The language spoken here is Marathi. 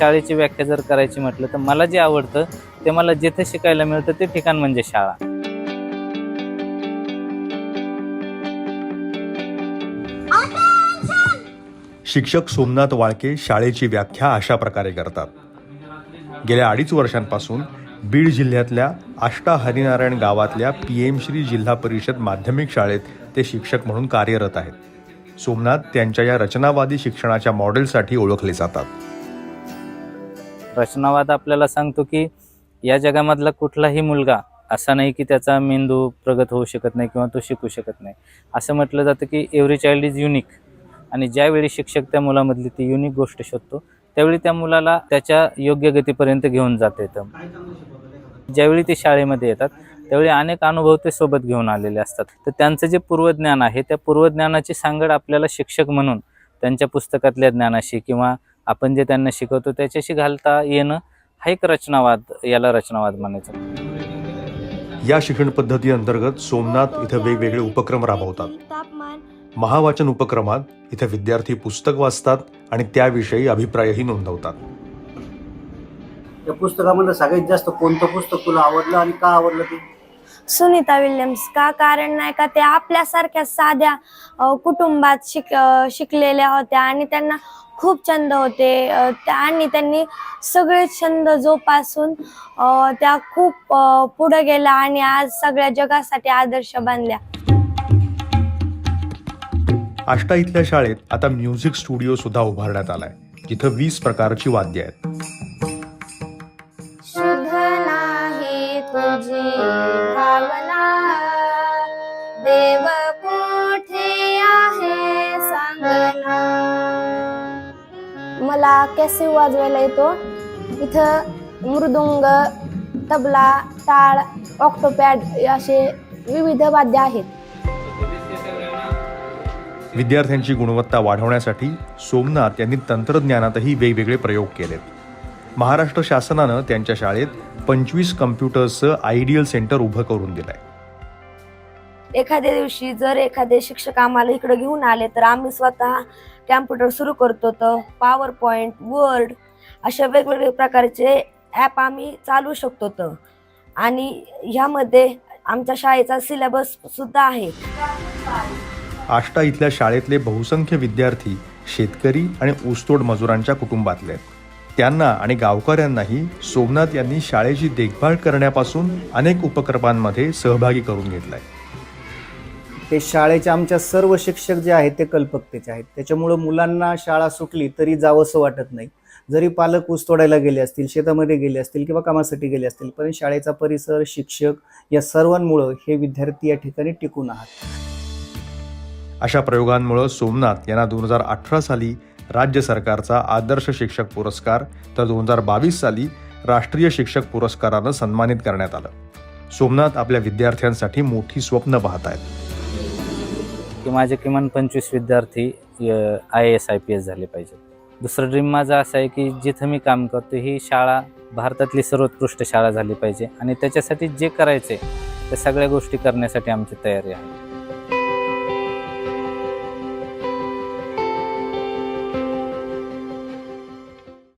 शाळेची व्याख्या जर करायची म्हटलं तर मला जे आवडतं ते मला जेथे शिकायला मिळतं ते ठिकाण म्हणजे शाळा. शिक्षक सोमनाथ वाळके शाळेची व्याख्या अशा प्रकारे करतात. गेल्या अडीच वर्षांपासून बीड जिल्ह्यातल्या आष्टा हरिनारायण गावातल्या पी एम श्री जिल्हा परिषद माध्यमिक शाळेत ते शिक्षक म्हणून कार्यरत आहेत. सोमनाथ त्यांच्या या रचनावादी शिक्षणाच्या मॉडेलसाठी ओळखले जातात. रचनावाद आपल्याला सांगतो की या जगामधला कुठलाही मुलगा असा नाही की त्याचा मेंदू प्रगत होऊ शकत नाही किंवा तो शिकू शकत नाही. असं म्हटलं जातं की एव्हरी चाइल्ड इज युनिक आणि ज्यावेळी शिक्षक त्या मुलामधली ती युनिक गोष्ट शोधतो त्यावेळी त्या मुलाला त्याच्या योग्य गतीपर्यंत घेऊन जाता येतं. ज्यावेळी ते शाळेमध्ये येतात त्यावेळी अनेक अनुभव ते सोबत घेऊन आलेले असतात. तर त्यांचं जे पूर्वज्ञान आहे त्या पूर्वज्ञानाची सांगड आपल्याला शिक्षक म्हणून त्यांच्या पुस्तकातल्या ज्ञानाशी किंवा आपण जे त्यांना शिकवतो त्याच्याशी घालता येणं हा एक रचनावाद याला रचनावाद म्हणायचं. या शिक्षण पद्धती अंतर्गत सोमनाथ इथं वेगवेगळे उपक्रम राबवतात. महावाचन उपक्रमात इथं विद्यार्थी पुस्तक वाचतात आणि त्याविषयी अभिप्रायही नोंदवतात. त्या पुस्तकामधलं सगळ्यात जास्त कोणतं पुस्तक तुला आवडलं आणि का आवडलं ते? सुनीता विल्यम्स का कारण नाही का ते आपल्यासारख्या साध्या कुटुंबात शिक शिकलेल्या होत्या आणि त्यांना खूप छंद होते. आणि त्यांनी सगळे छंद जोपासून त्या खूप पुढे गेल्या आणि आज सगळ्या जगासाठी आदर्श बनल्या. आष्टा इथल्या शाळेत आता म्युझिक स्टुडिओ सुद्धा उभारण्यात आलाय. जिथं वीस प्रकारची वाद्य आहेत. मला कॅसिव वाजवायला येतो? इथं मृदुंग तबला टाळ ऑक्टोपॅड असे विविध वाद्य आहेत. विद्यार्थ्यांची गुणवत्ता वाढवण्यासाठी सोमनाथ यांनी तंत्रज्ञानातही वेगवेगळे प्रयोग केलेत. महाराष्ट्र शासनानं त्यांच्या शाळेत पंचवीस कम्प्युटर्सचं आयडियल सेंटर उभं करून दिलं आहे एखाद्या दिवशी जर एखादे शिक्षक आम्हाला इकडे घेऊन आले तर आम्ही स्वतः कॅम्प्युटर सुरू करतो तर पॉवर पॉईंट वर्ड अशा वेगवेगळ्या प्रकारचे ॲप आम्ही चालवू शकतो तर. आणि ह्यामध्ये आमच्या शाळेचा सिलेबस सुद्धा आहे. आष्टा इथल्या शाळेतले बहुसंख्य विद्यार्थी शेतकरी आणि ऊसतोड मजुरांच्या कुटुंबातले आहेत. त्यांना आणि गावकऱ्यांनाही सोमनाथ यांनी शाळेची देखभाल करण्यापासून अनेक उपक्रमांमध्ये सहभागी करून घेतलाय. ते शाळेचे आमच्या सर्व शिक्षक जे आहेत ते कल्पकतेचे आहेत. त्याच्यामुळं मुलांना शाळा सुटली तरी जावंसं वाटत नाही. जरी पालक ऊस तोडायला गेले असतील शेतामध्ये गेले असतील किंवा कामासाठी गेले असतील पण शाळेचा परिसर शिक्षक या सर्वांमुळं हे विद्यार्थी या ठिकाणी टिकून आहात. अशा प्रयोगांमुळे सोमनाथ यांना दोन हजार अठरा साली राज्य सरकारचा आदर्श शिक्षक पुरस्कार तर दोन हजार बावीस साली राष्ट्रीय शिक्षक पुरस्कारानं सन्मानित करण्यात आलं. सोमनाथ आपल्या विद्यार्थ्यांसाठी मोठी स्वप्न पाहत आहेत. की माझे किमान पंचवीस विद्यार्थी I A S I P S झाले पाहिजेत. दुसरं ड्रीम माझं असं आहे की जिथं मी काम करतो ही शाळा भारतातली सर्वोत्कृष्ट शाळा झाली पाहिजे. आणि त्याच्यासाठी जे करायचे त्या सगळ्या गोष्टी करण्यासाठी आमची तयारी आहे.